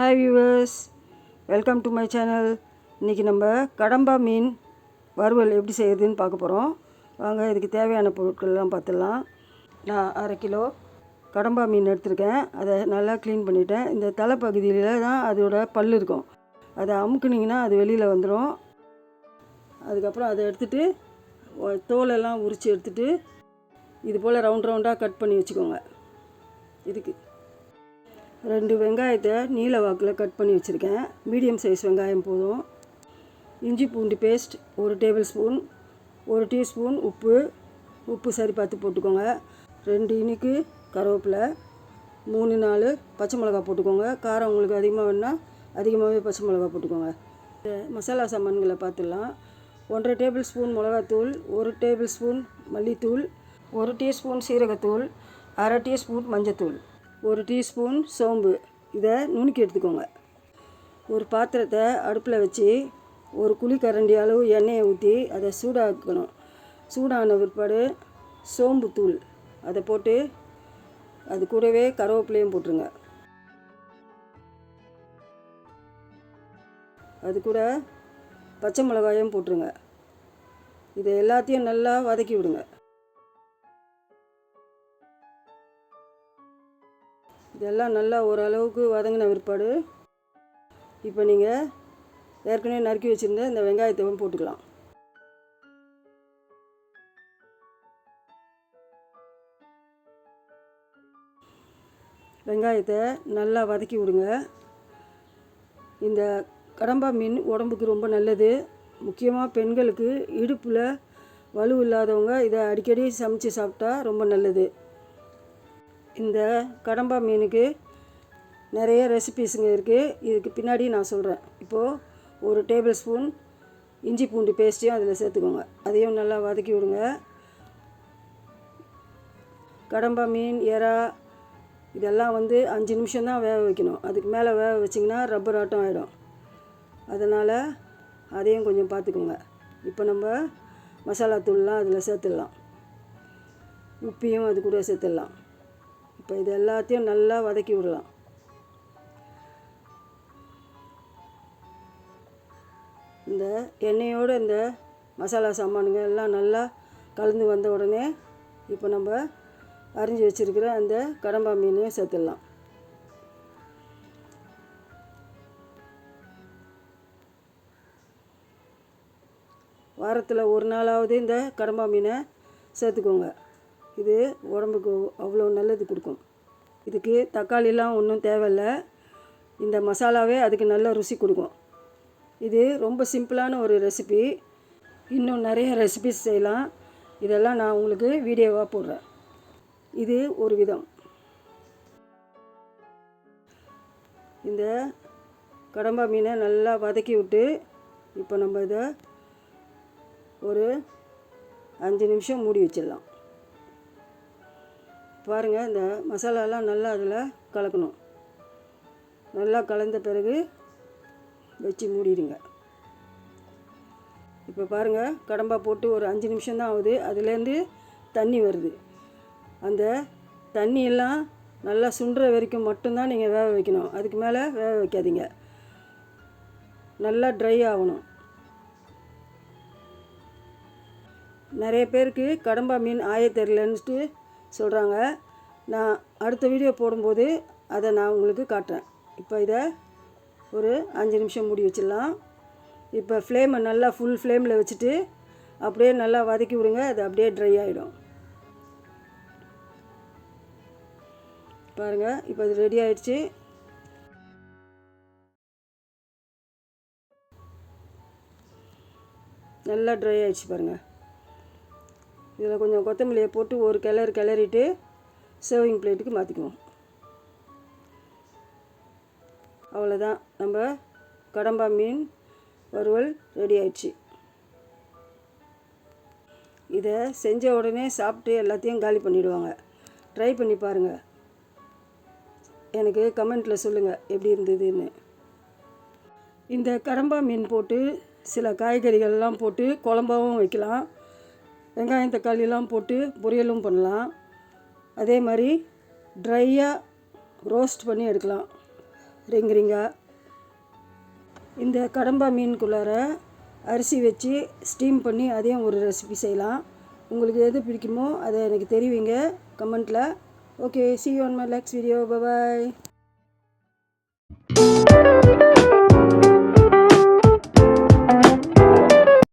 Hi viewers welcome to my channel இன்றைக்கி நம்ம கடம்பா மீன் வறுவல் எப்படி செய்யறதுன்னு பார்க்க போகிறோம் வாங்க இதுக்கு தேவையான பொருட்கள்லாம் பார்த்துடலாம். நான் அரை கிலோ கடம்பா மீன் எடுத்திருக்கேன். அதை நல்லா க்ளீன் பண்ணிட்டேன். இந்த தலைப்பகுதியில் தான் அதோட பல் இருக்கும். அதை அமுக்குனிங்கன்னா அது வெளியில் வந்துடும் அதுக்கப்புறம் அதை எடுத்துட்டு தோலெல்லாம் உரித்து எடுத்துகிட்டு இது போல் ரவுண்ட் ரவுண்டாக கட் பண்ணி வச்சுக்கோங்க. இதுக்கு ரெண்டு வெங்காயத்தை நீல வாக்கில் கட் பண்ணி வச்சுருக்கேன். மீடியம் சைஸ் வெங்காயம் போதும். இஞ்சி பூண்டு பேஸ்ட் ஒரு டேபிள் ஸ்பூன் ஒரு டீஸ்பூன் உப்பு. உப்பு சரி பார்த்து போட்டுக்கோங்க. ரெண்டு இனிக்கு கருவேப்பிலை மூணு நாலு பச்சை மிளகா போட்டுக்கோங்க. காரம் உங்களுக்கு அதிகமாக வேணுன்னா அதிகமாகவே பச்சை மிளகா போட்டுக்கோங்க. மசாலா சாமான்களை பார்த்துடலாம். ஒன்றரை டேபிள் ஸ்பூன் மிளகாத்தூள் ஒரு டேபிள் ஸ்பூன் மல்லித்தூள் ஒரு டீஸ்பூன் சீரகத்தூள் அரை டீஸ்பூன் மஞ்சத்தூள். ஒரு டீஸ்பூன் சோம்பு. இதை நுணுக்கி எடுத்துக்கோங்க. ஒரு பாத்திரத்தை அடுப்பில் வச்சு ஒரு குழி கரண்டி அளவு எண்ணெயை ஊற்றி அதை சூடாக்கணும். சூடான பிற்பாடு சோம்பு தூள். அதை போட்டு அது கூடவே கருவேப்பிலையும் போட்டுருங்க. அது கூட பச்சை மிளகாயும் போட்டுருங்க. இதை எல்லாத்தையும் நல்லா வதக்கி விடுங்க. இதெல்லாம் நல்லா ஓரளவுக்கு வதங்கின பிற்பாடு இப்போ நீங்கள் ஏற்கனவே நறுக்கி வச்சுருந்த இந்த வெங்காயத்தையும் போட்டுக்கலாம். வெங்காயத்தை நல்லா வதக்கி விடுங்க. இந்த கடம்பா மீன் உடம்புக்கு ரொம்ப நல்லது. முக்கியமாக பெண்களுக்கு இடுப்பில் வலு இல்லாதவங்க இதை அடிக்கடி சமைச்சு சாப்பிட்டா ரொம்ப நல்லது. இந்த கடம்பா மீனுக்கு நிறைய ரெசிபீஸுங்க இருக்குது இதுக்கு பின்னாடி நான் சொல்கிறேன் இப்போது ஒரு டேபிள் ஸ்பூன் இஞ்சி பூண்டு பேஸ்ட்டையும் அதில் சேர்த்துக்கோங்க. அதையும் நல்லா வதக்கி விடுங்க. கடம்பா மீன் எறா இதெல்லாம் வந்து அஞ்சு நிமிஷம் தான் வேக வைக்கணும். அதுக்கு மேலே வேக வச்சிங்கன்னா ரப்பர் ஆட்டம் ஆகிடும் அதனால் அதையும் கொஞ்சம் பார்த்துக்கோங்க. இப்போ நம்ம மசாலா தூள்லாம் அதில் சேர்த்துடலாம். உப்பையும் அது கூட சேர்த்துடலாம். இப்போ இது எல்லாத்தையும் நல்லா வதக்கி விடலாம். இந்த எண்ணெயோடு இந்த மசாலா சாமானுங்க எல்லாம் நல்லா கலந்து வந்த உடனே இப்போ நம்ம அரிஞ்சு வச்சுருக்கிற அந்த கடம்பா மீனையும் சேர்த்துடலாம். வாரத்தில் ஒரு நாளாவது இந்த கடம்பா மீனை சேர்த்துக்கோங்க. இது உடம்புக்கு அவ்வளோ நல்லது கொடுக்கும். இதுக்கு தக்காளிலாம் ஒன்றும் தேவையில்ல. இந்த மசாலாவே அதுக்கு நல்ல ருசி கொடுக்கும். இது ரொம்ப சிம்பிளான ஒரு ரெசிபி இன்னும் நிறைய ரெசிபிஸ் செய்யலாம். இதெல்லாம் நான் உங்களுக்கு வீடியோவாக போடுறேன். இது ஒரு விதம். இந்த கடம்பா மீனை நல்லா வதக்கி விட்டு இப்போ நம்ம இதை ஒரு அஞ்சு நிமிஷம் மூடி வச்சிடலாம். பாருங்கள் இந்த மசாலாலாம் நல்லா அதில் கலக்கணும். நல்லா கலந்த பிறகு வச்சு மூடிடுங்க. இப்போ பாருங்கள் கடம்பா போட்டு ஒரு அஞ்சு நிமிஷம் தான் ஆகுது. அதுலேருந்து தண்ணி வருது. அந்த தண்ணியெல்லாம் நல்லா சுண்டுற வரைக்கும் மட்டும்தான் நீங்கள் வேக வைக்கணும். அதுக்கு மேலே வேக வைக்காதீங்க. நல்லா ட்ரை ஆகணும். நிறைய பேருக்கு கடம்பா மீன் ஆய தெரிலன்னுட்டு சொல்கிறாங்க நான் அடுத்த வீடியோ போடும்போது அதை நான் உங்களுக்கு காட்டுறேன். இப்போ இதை ஒரு அஞ்சு நிமிஷம் மூடி வச்சிடலாம். இப்போ ஃப்ளேமை நல்லா ஃபுல் ஃப்ளேமில் வச்சுட்டு அப்படியே நல்லா வதக்கி விடுங்க. அது அப்படியே ட்ரை ஆகிடும் பாருங்கள் இப்போ அது ரெடி ஆகிடுச்சு நல்லா ட்ரை ஆகிடுச்சு பாருங்கள் இதில் கொஞ்சம் கொத்தமல்லியை போட்டு ஒரு கிளறு கிளறிட்டு சேவிங் பிளேட்டுக்கு மாற்றிக்குவோம். அவ்வளோதான். நம்ம கடம்பா மீன் வறுவல் ரெடி ஆயிடுச்சு. இதை செஞ்ச உடனே சாப்பிட்டு எல்லாத்தையும் காலி பண்ணிவிடுவாங்க ட்ரை பண்ணி பாருங்கள் எனக்கு கமெண்ட்டில் சொல்லுங்கள் எப்படி இருந்ததுன்னு. இந்த கடம்பா மீன் போட்டு சில காய்கறிகள்லாம் போட்டு குழம்பாவும் வைக்கலாம். வெங்காயம் தக்காளிலாம் போட்டு பொரியலும் பண்ணலாம். அதே மாதிரி ட்ரையாக ரோஸ்ட் பண்ணி எடுக்கலாம். ரிங் ரிங்காக இந்த கடம்பா மீனுக்குள்ளார அரிசி வச்சு ஸ்டீம் பண்ணி அதையும் ஒரு ரெசிபி செய்யலாம். உங்களுக்கு எது பிடிக்குமோ அதை எனக்கு தெரிவிங்க. கமெண்ட்டில் okay see on my next video bye bye